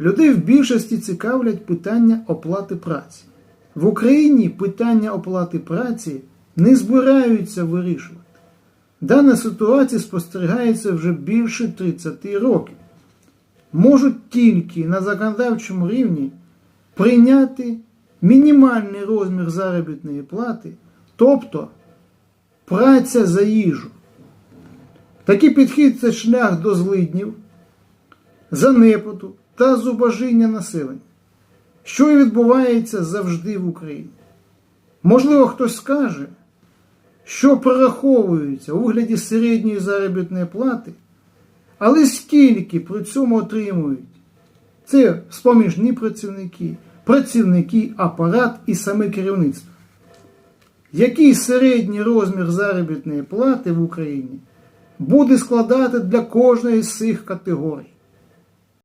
Людей в більшості цікавлять питання оплати праці. В Україні питання оплати праці не збираються вирішувати. Дана ситуація спостерігається вже більше 30 років. Можуть тільки на законодавчому рівні прийняти мінімальний розмір заробітної плати, тобто праця за їжу. Такий підхід це шлях до злиднів, занепаду та зубожіння населення, що і відбувається завжди в Україні. Можливо, хтось скаже, що прораховується у вигляді середньої заробітної плати, але скільки при цьому отримують це споміжні працівники, працівники, апарат і саме керівництво. Який середній розмір заробітної плати в Україні буде складати для кожної з цих категорій?